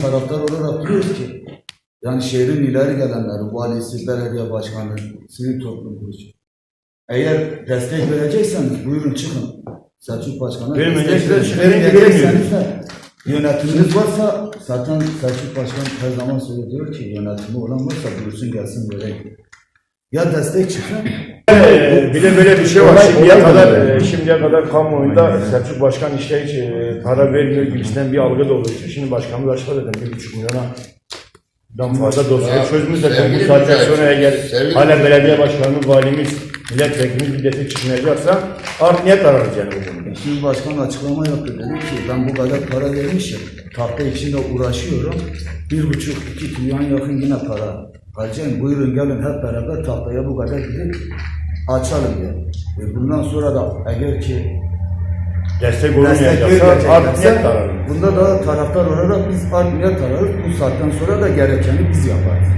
taraftar olarak diyoruz ki yani şehrin ileri gelenleri, valisi, belediye başkanı, sivil toplum kuruluşu. Eğer destek verecekseniz buyurun çıkın. Selçuk Başkan'a destek verin. Vermeyecekseniz de yönetiminiz varsa zaten Selçuk Başkan her zaman söylüyor ki yönetimi olan varsa buyursun gelsin vereyim. Ya destek çıkın Ee, bir de böyle bir şey var. Olay- Şimdiye olay kadar, e, şimdiye kadar kamuoyunda Selçuk Başkan işte hiç e, para vermiyor gibisinden bir algı da oluştu. Şimdi başkanımız açıkladı dedim bir buçuk milyona dan fazla dosyayı Ya, çözmüş zaten. Bu saatten sonra eğer sevgili hala belediye başkanımız, valimiz, milletvekilimiz bir destek çıkmayacaksa art niyet ararız yani bu konuda. Şimdi başkan açıklama yaptı dedi ki ben bu kadar para vermişim. Tahta içinde uğraşıyorum. Bir buçuk iki trilyon yakın yine para harcayın. Buyurun gelin hep beraber tahtaya bu kadar gidip açalım diye. E bundan sonra da eğer ki Destek olmayacaksa art ararız. bunda da taraftar olarak biz art niyet ararız. Bu saatten sonra da gerekeni biz yaparız.